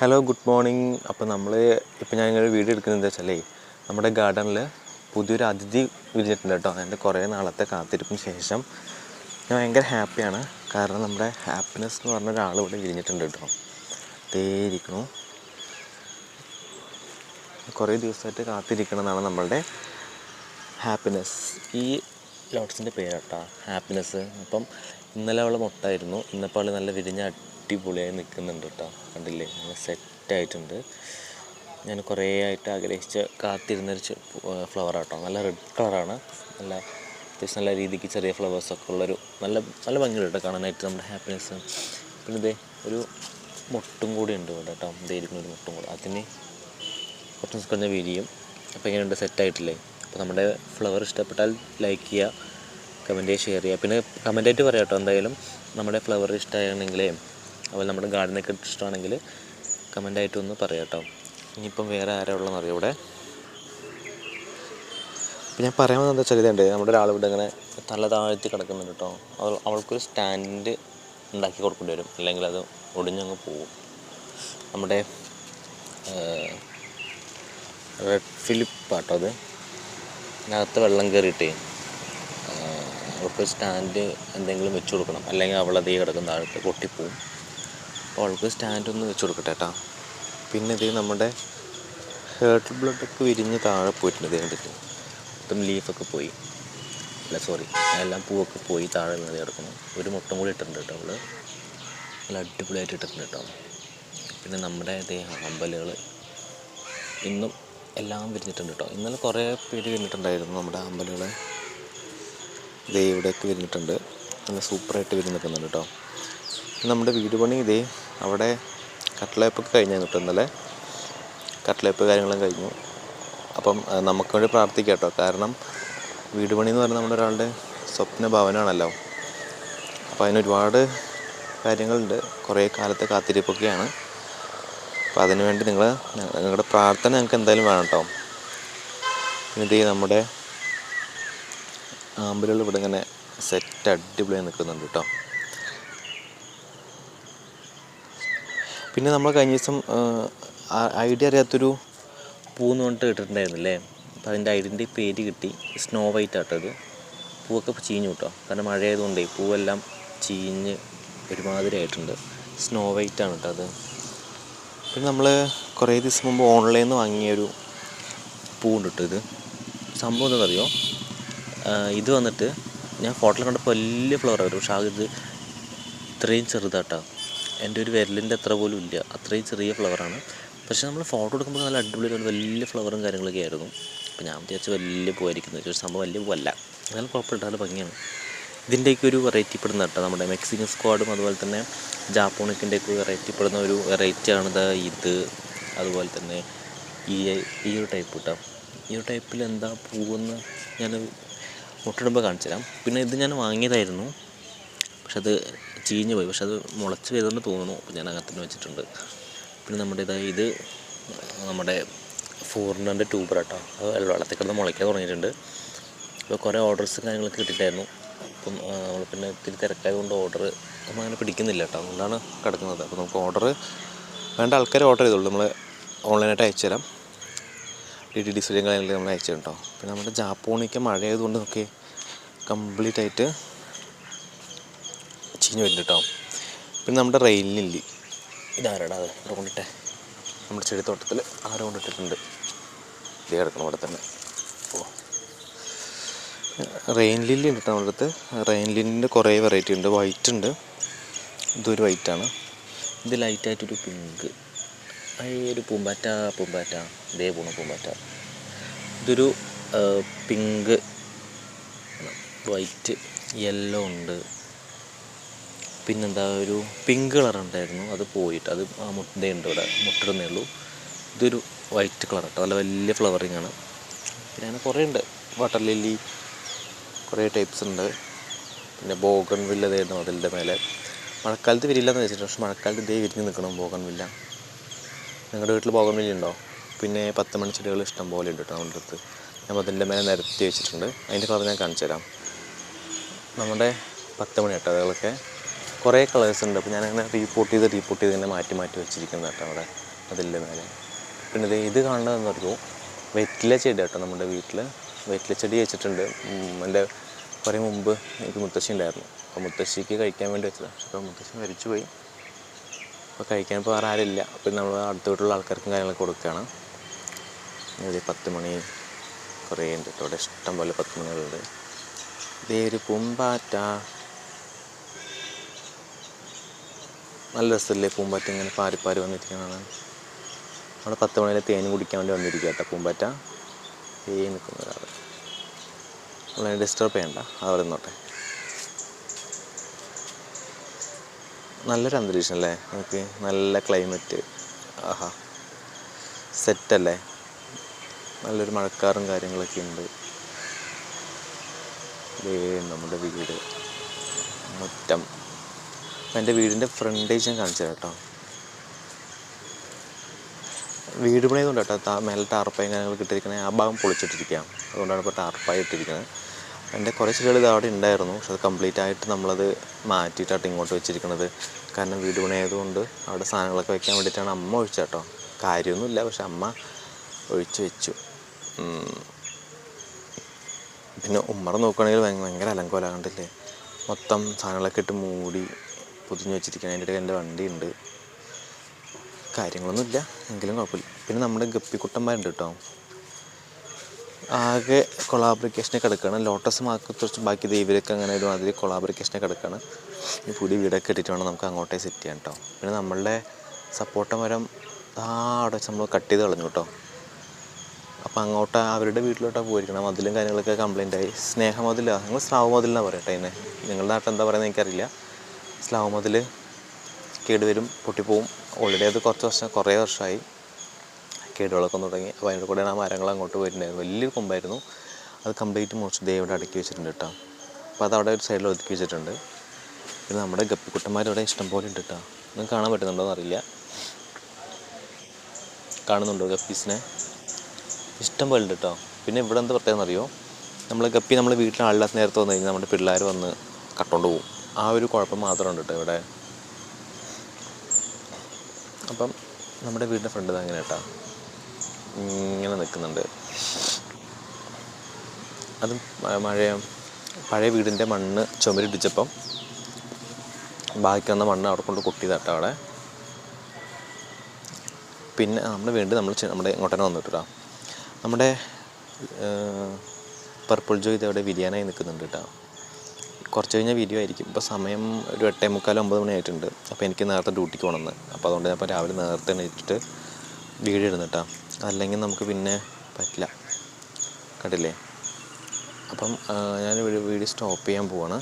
Hello good morning അപ്പോൾ നമ്മൾ ഇപ്പോൾ ഞാൻ ഇങ്ങനെ വീഡിയോ എടുക്കുന്നത് എന്താ വെച്ചാലേ നമ്മുടെ ഗാർഡനിൽ പുതിയൊരു അതിഥി വിരിഞ്ഞിട്ടുണ്ട് കേട്ടോ. എന്റെ കുറേ നാളത്തെ കാത്തിരിപ്പിന് ശേഷം ഞാൻ ഭയങ്കര ഹാപ്പിയാണ് കാരണം നമ്മുടെ ഹാപ്പിനെസ് എന്ന് പറഞ്ഞ ഒരാൾ ഇവിടെ വിരിഞ്ഞിട്ടുണ്ട് കേട്ടോ. ദേ ഇരിക്കണു കുറേ ദിവസമായിട്ട് കാത്തിരിക്കണമെന്നാണ് നമ്മളുടെ ഹാപ്പിനെസ് ഈ ലോട്ട്സിന്റെ പേരാട്ടോ ഹാപ്പിനെസ് അപ്പം ഇന്നലെ അവൾ മുട്ടായിരുന്നു. ഇന്നപ്പോൾ അവൾ നല്ല വിരിഞ്ഞ അടിപൊളിയായി നിൽക്കുന്നുണ്ട് കേട്ടോ. കണ്ടില്ലേ? നല്ല സെറ്റായിട്ടുണ്ട് ഞാൻ കുറേ ആയിട്ട് ആഗ്രഹിച്ച് കാത്തിരുന്നൊരു ഫ്ലവർ ആട്ടോ. നല്ല റെഡ് കളറാണ് നല്ല അത്യാവശ്യം നല്ല രീതിക്ക് ചെറിയ ഫ്ലവേഴ്സൊക്കെ ഉള്ളൊരു നല്ല നല്ല ഭംഗിയുണ്ട് കേട്ടോ കാണാനായിട്ട് നമ്മുടെ ഹാപ്പിനെസ് പിന്നെ ഇതേ ഒരു മുട്ടും കൂടി ഉണ്ട് ഇവിടെ കേട്ടോ. ഇതായിരിക്കുന്ന ഒരു മുട്ടും കൂടി. അതിന് കുറച്ച് ദിവസം കഴിഞ്ഞാൽ വിരിയും അപ്പോൾ ഇങ്ങനെയുണ്ട് സെറ്റായിട്ടില്ലേ അപ്പോൾ നമ്മുടെ ഫ്ലവർ ഇഷ്ടപ്പെട്ടാൽ ലൈക്ക് ചെയ്യുക കമന്റ് ഷെയർ ചെയ്യുക. പിന്നെ കമന്റായിട്ട് പറയാം കേട്ടോ. എന്തായാലും നമ്മുടെ ഫ്ലവർ ഇഷ്ടമാണെങ്കിലേ അതുപോലെ നമ്മുടെ ഗാർഡനൊക്കെ ഇഷ്ടമാണെങ്കിൽ കമന്റായിട്ട് ഒന്ന് പറയാം കേട്ടോ. ഇനിയിപ്പം വേറെ ആരാ അറിയാം ഇവിടെ. ഇപ്പം ഞാൻ പറയാൻ എന്താ വെച്ചാൽ നമ്മുടെ ഒരാൾ ഇവിടെ ഇങ്ങനെ തല താഴ്ത്തി കിടക്കുന്നുണ്ട് കേട്ടോ. അവൾ അവൾക്കൊരു സ്റ്റാൻഡ് ഉണ്ടാക്കി കൊടുക്കേണ്ടി വരും. അല്ലെങ്കിൽ അത് ഒടിഞ്ഞങ്ങ് പോവും നമ്മുടെ റെഡ് ഫിലിപ്പ് ആട്ടോ അത്. അതിനകത്ത് വെള്ളം കയറിയിട്ടേ അവൾക്ക് സ്റ്റാൻഡ് എന്തെങ്കിലും വെച്ച് കൊടുക്കണം. അല്ലെങ്കിൽ അവളതേ കിടക്കുന്ന താഴത്ത് പൊട്ടിപ്പോവും. അവൾക്ക് സ്റ്റാൻഡ് ഒന്ന് വെച്ച് കൊടുക്കട്ടെ കേട്ടോ പിന്നെ ഇത് നമ്മുടെ ഹേർട്ട് ബ്ലഡൊക്കെ വിരിഞ്ഞ് താഴെ പോയിട്ടുണ്ട് ഇത് കണ്ടിട്ട് മൊത്തം ലീഫൊക്കെ പോയി. അല്ല സോറി എല്ലാം പൂവൊക്കെ പോയി താഴെ നിന്ന് കിടക്കുന്നു. ഒരു മുട്ടം കൂടി ഇട്ടിട്ടുണ്ട് കേട്ടോ അവൾ. നല്ല അടിപൊളിയായിട്ട് ഇട്ടിട്ടുണ്ട് കേട്ടോ പിന്നെ നമ്മുടെ ഇതേ അമ്പലുകൾ ഇന്നും എല്ലാം വിരിഞ്ഞിട്ടുണ്ട് കേട്ടോ ഇന്നലെ കുറേ പേര് വിരിഞ്ഞിട്ടുണ്ടായിരുന്നു നമ്മുടെ അമ്പലുകൾ ഇതേ ഇവിടെയൊക്കെ വിരിഞ്ഞിട്ടുണ്ട്. നല്ല സൂപ്പറായിട്ട് വിരിഞ്ഞ് നിൽക്കുന്നുണ്ട് കേട്ടോ നമ്മുടെ വീട് പണി ഇതേ അവിടെ കട്ട്ലേപ്പൊക്കെ കഴിഞ്ഞായിരുന്നു കേട്ടോ ഇന്നലെ. കട്ട്ലേപ്പ് കാര്യങ്ങളും കഴിഞ്ഞു. അപ്പം നമുക്ക് വേണ്ടി പ്രാർത്ഥിക്കാം കേട്ടോ. കാരണം വീട് പണി എന്ന് പറഞ്ഞാൽ നമ്മുടെ ഒരാളുടെ സ്വപ്ന ഭവനമാണല്ലോ അപ്പോൾ അതിനൊരുപാട് കാര്യങ്ങളുണ്ട്. കുറേ കാലത്തെ കാത്തിരിപ്പൊക്കെയാണ്. അപ്പോൾ അതിനു വേണ്ടി നിങ്ങൾ നിങ്ങളുടെ പ്രാർത്ഥന ഞങ്ങൾക്ക് എന്തായാലും വേണം കേട്ടോ. ഇത് നമ്മുടെ ആമ്പലുകൾ ഇവിടെ ഇങ്ങനെ സെറ്റ് അടിപൊളിയായി നിൽക്കുന്നുണ്ട് കേട്ടോ. പിന്നെ നമ്മൾ കഴിഞ്ഞ ദിവസം ഐഡിയ അറിയാത്തൊരു പൂന്ന് പറഞ്ഞിട്ട് ഇട്ടിട്ടുണ്ടായിരുന്നില്ലേ അപ്പോൾ അതിന്റെ ഐഡിന്റെ പേര് കിട്ടി. സ്നോ വൈറ്റ് ആട്ടത് പൂവൊക്കെ ഇപ്പോൾ ചീഞ്ഞു കിട്ടോ. കാരണം മഴയായതുകൊണ്ടേ പൂവെല്ലാം ചീഞ്ഞ് ഒരുമാതിരി ആയിട്ടുണ്ട്. സ്നോ വൈറ്റ് ആണ് കേട്ടോ അത്. പിന്നെ നമ്മൾ കുറേ ദിവസം മുമ്പ് ഓൺലൈനിൽ നിന്ന് വാങ്ങിയൊരു പൂവുണ്ട് കേട്ടോ ഇത്. സംഭവം എന്താണെന്നറിയോ ഇത് വന്നിട്ട് ഞാൻ ഫോട്ടോയിൽ കണ്ടപ്പോൾ വലിയ ഫ്ലവർ ആയിരുന്നു. പക്ഷേ ഇത് ഇത്രയും ചെറുതാട്ടോ. എന്റെ ഒരു വിരലിന്റെ അത്ര പോലും ഇല്ല. അത്രയും ചെറിയ ഫ്ലവറാണ് പക്ഷേ നമ്മൾ ഫോട്ടോ എടുക്കുമ്പോൾ നല്ല അടിപൊളി ഒരു വലിയ ഫ്ലവറും കാര്യങ്ങളൊക്കെ ആയിരുന്നു. അപ്പോൾ ഞാൻ വിചാരിച്ചു വലിയ പൂവായിരിക്കുന്നു. ഒരു സംഭവം വലിയ പൂവല്ല. എന്നാലും കുഴപ്പമില്ല നല്ല ഭംഗിയാണ്. ഇതിന്റെയൊക്കെ ഒരു വെറൈറ്റി പെടുന്ന കേട്ടോ നമ്മുടെ മെക്സിക്കൻ സ്ക്വാഡും അതുപോലെ തന്നെ ജാപ്പോണിക്കിന്റെയൊക്കെ വെറൈറ്റി പെടുന്ന ഒരു വെറൈറ്റി ആണ് ദാ ഇത്. അതുപോലെ തന്നെ ഈ ഈ ഒരു ടൈപ്പ് കേട്ടോ. ഈ ഒരു ടൈപ്പിൽ എന്താ പൂവെന്ന് ഞാൻ മുട്ടിടുമ്പോൾ കാണിച്ചു തരാം പിന്നെ ഇത് ഞാൻ വാങ്ങിയതായിരുന്നു. പക്ഷെ അത് ചീഞ്ഞു പോയി. പക്ഷെ അത് മുളച്ച് വരുമെന്ന് തോന്നുന്നു. അപ്പോൾ ഞാൻ അകത്തിന് വെച്ചിട്ടുണ്ട്. പിന്നെ നമ്മുടെ ഇതാ ഇത് നമ്മുടെ ഫോറിനറിന്റെ ട്യൂബർ കേട്ടോ അത് വെള്ളത്തിൽ കിടന്ന് മുളയ്ക്കാൻ തുടങ്ങിയിട്ടുണ്ട്. അപ്പോൾ കുറേ ഓർഡേഴ്സും കാര്യങ്ങളൊക്കെ കിട്ടിയിട്ടായിരുന്നു. അപ്പം നമ്മൾ പിന്നെ ഇത്തിരി തിരക്കായതുകൊണ്ട് ഓർഡർ നമ്മൾ അങ്ങനെ പിടിക്കുന്നില്ല കേട്ടോ. അതുകൊണ്ടാണ് കിടക്കുന്നത്. അപ്പോൾ നമുക്ക് ഓർഡർ വേണ്ട ആൾക്കാർ ഓർഡർ ചെയ്തോളൂ. നമ്മൾ ഓൺലൈനായിട്ട് അയച്ചു തരാം. ഡി ഡി ഡി കാര്യങ്ങളിൽ നമ്മൾ അയച്ചു കേട്ടോ. പിന്നെ നമ്മുടെ ജാപ്പോണിക്ക് മഴയായതുകൊണ്ട് നമുക്ക് കംപ്ലീറ്റ് ആയിട്ട് ചീഞ്ഞ് വരുന്നുണ്ട് കേട്ടോ. പിന്നെ നമ്മുടെ റെയിലിനില്ലി ഇതാരടാ അത്? ഇവിടെ കൊണ്ടിട്ടെ? നമ്മുടെ ചെടിത്തോട്ടത്തിൽ ആരോ കൊണ്ടിട്ടിട്ടുണ്ട്. ഇത് കിടക്കണം അവിടെ തന്നെ. ഓ. റെയിൻ ലില്ലി ഉണ്ട് കേട്ടോ നമ്മുടെ അടുത്ത്. റെയിൻ ലില്ലിന്റെ കുറേ വെറൈറ്റി ഉണ്ട്. വൈറ്റ് ഉണ്ട്. ഇതൊരു വൈറ്റാണ് ഇത് ലൈറ്റായിട്ടൊരു പിങ്ക് ഒരു പൂമ്പാറ്റ പൂമ്പാറ്റ. ഇതേ പോണ പൂമ്പാറ്റ. ഇതൊരു പിങ്ക് വൈറ്റ് യെല്ലോ ഉണ്ട്. പിന്നെന്താ ഒരു പിങ്ക് കളർ ഉണ്ടായിരുന്നു. അത് പോയിട്ട് അത് ആ മുട്ടയുണ്ട് ഇവിടെ മുട്ടിടുന്നേ ഉള്ളൂ. ഇതൊരു വൈറ്റ് കളർ കേട്ടോ നല്ല വലിയ ഫ്ലവറിങ് ആണ്. പിന്നെ അങ്ങനെ കുറേ ഉണ്ട്. വാട്ടർ ലില്ലി കുറേ ടൈപ്സ് ഉണ്ട്. പിന്നെ ബോഗൺ വില്ല ഇതായിരുന്നു അതിന്റെ മേലെ. മഴക്കാലത്ത് വിരിയില്ലെന്ന് വെച്ചിട്ട് പക്ഷെ മഴക്കാലത്ത് ഇതേ വിരിഞ്ഞ് നിൽക്കണം ബോഗൺ വില്ല നിങ്ങളുടെ വീട്ടിൽ ബോഗൺ വില്ല ഉണ്ടോ? പിന്നെ പത്ത് മണി ചെടികൾ ഇഷ്ടം പോലെ ഉണ്ട് കേട്ടോ നമ്മുടെ അടുത്ത്. ഞാൻ അതിന്റെ മേലെ നിരത്തി വെച്ചിട്ടുണ്ട്. അതിന്റെ കളർ ഞാൻ കാണിച്ചു തരാം നമ്മുടെ പത്ത് മണി കേട്ടോ അതുകളൊക്കെ കുറേ കളേഴ്സ് ഉണ്ട്. അപ്പോൾ ഞാനങ്ങനെ റീപോർട്ട് ചെയ്ത് റീപോർട്ട് ചെയ്ത് തന്നെ മാറ്റി മാറ്റി വെച്ചിരിക്കുന്നത് കേട്ടോ അവിടെ അതിന്റെ മേലെ. പിന്നെ ഇത് കാണുന്നതെന്ന് പറയുമ്പോൾ വെറ്റില ചെടി കേട്ടോ നമ്മുടെ വീട്ടിൽ വെറ്റില ചെടി വെച്ചിട്ടുണ്ട്. എന്റെ കുറേ മുമ്പ് എനിക്ക് മുത്തശ്ശി ഉണ്ടായിരുന്നു. അപ്പോൾ മുത്തശ്ശിക്ക് കഴിക്കാൻ വേണ്ടി വെച്ചതാണ് പക്ഷേ അപ്പോൾ മുത്തശ്ശി മരിച്ചു പോയി അപ്പോൾ കഴിക്കാൻ ഇപ്പോൾ വേറെ ആരില്ല അപ്പോൾ നമ്മൾ അടുത്ത വീട്ടിലുള്ള ആൾക്കാർക്കും കാര്യങ്ങളൊക്കെ കൊടുക്കുകയാണ്. ഇത് പത്ത് മണി കുറേ ഉണ്ട് കേട്ടോ. ഇവിടെ ഇഷ്ടം പോലെ പത്ത് മണികളുണ്ട്. ഇതേ ഒരു പൂമ്പാറ്റ. നല്ല രസമല്ലേ പൂമ്പാറ്റ ഇങ്ങനെ പാരിപ്പാരി പാരി വന്നിരിക്കുന്നതാണ് അവിടെ പത്ത് മണിയിലെ തേൻ കുടിക്കാൻ വേണ്ടി വന്നിരിക്കുക കേട്ടോ പൂമ്പാറ്റ. തേൻ നിൽക്കുന്ന ഒരാൾ. നമ്മളെ ഡിസ്റ്റർബ് ചെയ്യണ്ട അവർ നിന്നോട്ടെ. നല്ലൊരു അന്തരീക്ഷം അല്ലേ നമുക്ക് നല്ല ക്ലൈമറ്റ് ആഹാ. സെറ്റല്ലേ നല്ലൊരു മഴക്കാറും കാര്യങ്ങളൊക്കെ ഉണ്ട്. നമ്മുടെ വീട്. മുറ്റം. അപ്പം എന്റെ വീടിന്റെ ഫ്രണ്ടേജ് ഞാൻ കാണിച്ചു തരാം കേട്ടോ. വീട് പണിയതുകൊണ്ട് കേട്ടോ. മേലെ ടാർപ്പായും കാര്യങ്ങളൊക്കെ ഇട്ടിരിക്കണേ ആ ഭാഗം പൊളിച്ചിട്ടിരിക്കുക അതുകൊണ്ടാണ് ഇപ്പോൾ ടാർപ്പായി ഇട്ടിരിക്കുന്നത് എന്റെ കുറേ ചെടികൾ ഇത് അവിടെ ഉണ്ടായിരുന്നു. പക്ഷെ അത് കംപ്ലീറ്റ് ആയിട്ട് നമ്മളത് മാറ്റിയിട്ടാണ് ഇങ്ങോട്ട് വെച്ചിരിക്കുന്നത് കാരണം വീട് പണിയായതുകൊണ്ട് അവിടെ സാധനങ്ങളൊക്കെ വെക്കാൻ വേണ്ടിയിട്ടാണ് അമ്മ ഒഴിച്ചത് കേട്ടോ. കാര്യമൊന്നുമില്ല. പക്ഷെ അമ്മ ഒഴിച്ച് വെച്ചു. പിന്നെ ഉമ്മറ നോക്കുകയാണെങ്കിൽ ഭയങ്കര ഭയങ്കര അലങ്കോല കണ്ടില്ലേ? മൊത്തം സാധനങ്ങളൊക്കെ ഇട്ട് മൂടി പൊതിഞ്ഞ് വെച്ചിരിക്കണം. അതിന്റെ ഇടയിൽ എന്റെ വണ്ടിയുണ്ട്. കാര്യങ്ങളൊന്നുമില്ല. എങ്കിലും കുഴപ്പമില്ല. പിന്നെ നമ്മുടെ ഗപ്പിക്കുട്ടന്മാരുണ്ട് കേട്ടോ. ആകെ കൊളാബ്രിക്കേഷനെ കിടക്കുകയാണ്. ലോട്ടസ് മാർക്ക് കുറച്ച് ബാക്കി ദൈവരൊക്കെ അങ്ങനെ ഒരു മാതിരി കൊളാബ്രിക്കേഷനെ കിടക്കുകയാണ്. ഈ പുതിയ വീടൊക്കെ ഇട്ടിട്ട് വേണം നമുക്ക് അങ്ങോട്ടേ സെറ്റ് ചെയ്യാൻ കേട്ടോ. പിന്നെ നമ്മളുടെ സപ്പോർട്ട മരം അവിടെ നമ്മൾ കട്ട് ചെയ്ത് കളഞ്ഞു കേട്ടോ. അപ്പോൾ അങ്ങോട്ട് അവരുടെ വീട്ടിലോട്ടാണ് പോയിരിക്കണം. മതിലും കാര്യങ്ങളൊക്കെ കംപ്ലൈന്റ് ആയി. സ്നേഹമതിലാണ് നിങ്ങൾ സ്ലാവ് മതിലെന്നാണ് പറയട്ടെ അതിനെ നിങ്ങളുടെ നാട്ടിൽ എന്താ പറയുന്നത് എനിക്കറിയില്ല. സ്ലാവ് മതിൽ കേടുവരും പൊട്ടിപ്പോവും. ഓൾറെഡി അത് കുറച്ച് വർഷം കുറേ വർഷമായി കേടുകളൊക്കെ തുടങ്ങി. അപ്പോൾ അതിന്റെ കൂടെ ആ മരങ്ങൾ അങ്ങോട്ട് പോയിട്ടുണ്ടായിരുന്നു വലിയൊരു കൊമ്പായിരുന്നു. അത് കംപ്ലീറ്റ് മുറിച്ച് ദൈവം അടുക്കി വെച്ചിട്ടുണ്ട് കേട്ടോ. അപ്പോൾ അത് അവിടെ ഒരു സൈഡിൽ ഒതുക്കി വെച്ചിട്ടുണ്ട്. പിന്നെ നമ്മുടെ ഗപ്പിക്കുട്ടന്മാർ ഇവിടെ ഇഷ്ടം പോലെ ഉണ്ട് കേട്ടോ. നിങ്ങൾക്ക് കാണാൻ പറ്റുന്നുണ്ടോ എന്നറിയില്ല. കാണുന്നുണ്ടോ ഗപ്പീസിനെ? ഇഷ്ടം പോലെ കേട്ടോ. പിന്നെ ഇവിടെ എന്ത് പ്രത്യേകം അറിയോ? നമ്മൾ ഗപ്പി നമ്മൾ വീട്ടിൽ ആളില്ലാത്ത നേരത്തെ വന്നു കഴിഞ്ഞാൽ നമ്മുടെ പിള്ളേർ വന്ന് കട്ടുകൊണ്ട് പോകും ആ ഒരു കുഴപ്പം മാത്രമുണ്ട് കേട്ടോ ഇവിടെ. അപ്പം നമ്മുടെ വീടിന്റെ ഫ്രണ്ട് അങ്ങനെ കേട്ടോ. ഇങ്ങനെ നിൽക്കുന്നുണ്ട്. അതും മഴയ മഴ പഴയ വീടിന്റെ മണ്ണ് ചുമരിടിച്ചപ്പം ബാക്കി വന്ന മണ്ണ് അവിടെ കൊണ്ട് കൊട്ടിയതാട്ടോ അവിടെ. പിന്നെ നമ്മൾ വീണ്ടും നമ്മൾ നമ്മുടെ ഇങ്ങോട്ട് തന്നെ വന്നിട്ടാ നമ്മുടെ പർപ്പിൾ ജോ ഇതവിടെ വിരിയാനായി നിൽക്കുന്നുണ്ട് കേട്ടോ. കുറച്ച് കഴിഞ്ഞ വീഡിയോ ആയിരിക്കും. ഇപ്പോൾ സമയം ഒരു എട്ടേ മുക്കാൽ ഒമ്പത് മണി ആയിട്ടുണ്ട്. അപ്പോൾ എനിക്ക് നേരത്തെ ഡ്യൂട്ടിക്ക് പോകണമെന്ന് അപ്പോൾ അതുകൊണ്ട് ഞാൻ ഇപ്പോൾ രാവിലെ നേരത്തെ എണീറ്റിട്ട് വീഡിയോ ഇടുന്നിട്ടാ. അല്ലെങ്കിൽ നമുക്ക് പിന്നെ പറ്റില്ല. കണ്ടില്ലേ? അപ്പം ഞാൻ വീഡിയോ സ്റ്റോപ്പ് ചെയ്യാൻ പോവാണ്.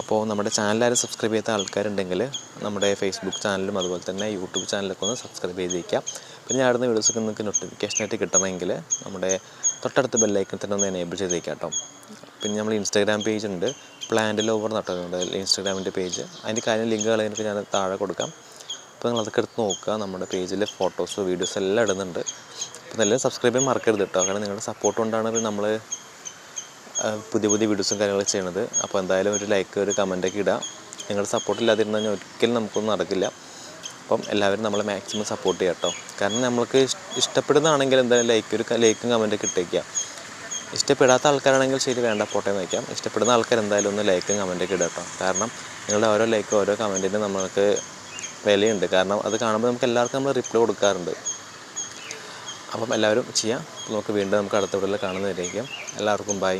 അപ്പോൾ നമ്മുടെ ചാനൽ ആരും സബ്സ്ക്രൈബ് ചെയ്യാത്ത ആൾക്കാരുണ്ടെങ്കിൽ നമ്മുടെ ഫേസ്ബുക്ക് ചാനലും അതുപോലെ തന്നെ യൂട്യൂബ് ചാനലൊക്കെ ഒന്ന് സബ്സ്ക്രൈബ് ചെയ്തേക്കാം. പിന്നെ ഞാൻ അടുത്ത വീഡിയോസൊക്കെ നിങ്ങൾക്ക് നോട്ടിഫിക്കേഷനായിട്ട് കിട്ടണമെങ്കിൽ നമ്മുടെ തൊട്ടടുത്ത ബെല്ലൈക്കൻ തന്നെ ഒന്ന് എനേബിൾ ചെയ്തേക്കാം കേട്ടോ പിന്നെ നമ്മൾ ഇൻസ്റ്റാഗ്രാം പേജ് ഉണ്ട്. പ്ലാന്റ് ലോവർ നട്ടുണ്ട് ഇൻസ്റ്റാഗ്രാമിന്റെ പേജ് അതിന്റെ കാര്യം ലിങ്ക് എനിക്ക് ഞാൻ താഴെ കൊടുക്കാം. അപ്പോൾ നിങ്ങൾ അതൊക്കെ എടുത്ത് നോക്കുക. നമ്മുടെ പേജിൽ ഫോട്ടോസ് വീഡിയോസ് എല്ലാം ഇടുന്നുണ്ട്. അപ്പോൾ നല്ല സബ്സ്ക്രൈബ് ചെയ്യാൻ മറക്കരുത് കേട്ടോ കാരണം നിങ്ങളുടെ സപ്പോർട്ട് കൊണ്ടാണ് നമ്മൾ പുതിയ പുതിയ വീഡിയോസും കാര്യങ്ങളൊക്കെ ചെയ്യണത്. അപ്പോൾ എന്തായാലും ഒരു ലൈക്ക് ഒരു കമന്റൊക്കെ ഇടുക നിങ്ങളുടെ സപ്പോർട്ട് ഇല്ലാതിരുന്നാൽ ഒരിക്കലും നമുക്കൊന്നും നടക്കില്ല. അപ്പം എല്ലാവരും നമ്മളെ മാക്സിമം സപ്പോർട്ട് ചെയ്യാം കേട്ടോ കാരണം നമ്മൾക്ക് ഇഷ്- ഇഷ്ടപ്പെടുന്നതാണെങ്കിൽ എന്തായാലും ലൈക്ക് ഒരു ലൈക്കും കമന്റൊക്കെ ഇട്ടേക്കുക. ഇഷ്ടപ്പെടാത്ത ആൾക്കാരാണെങ്കിൽ ശരി വേണ്ട പോട്ടെ എന്ന് വയ്ക്കാം. ഇഷ്ടപ്പെടുന്ന ആൾക്കാർ എന്തായാലും ഒന്ന് ലൈക്കും കമന്റൊക്കെ ഇടുക കേട്ടോ. കാരണം നിങ്ങളുടെ ഓരോ ലൈക്കും ഓരോ കമന്റിനും നമ്മൾക്ക് വിലയുണ്ട്. കാരണം അത് കാണുമ്പോൾ നമുക്ക് എല്ലാവർക്കും നമ്മൾ റിപ്ലൈ കൊടുക്കാറുണ്ട്. അപ്പം എല്ലാവരും ചെയ്യാം. നമുക്ക് വീണ്ടും നമുക്ക് അടുത്ത വീട്ടിൽ കാണുന്നതായിരിക്കും എല്ലാവർക്കും ബൈ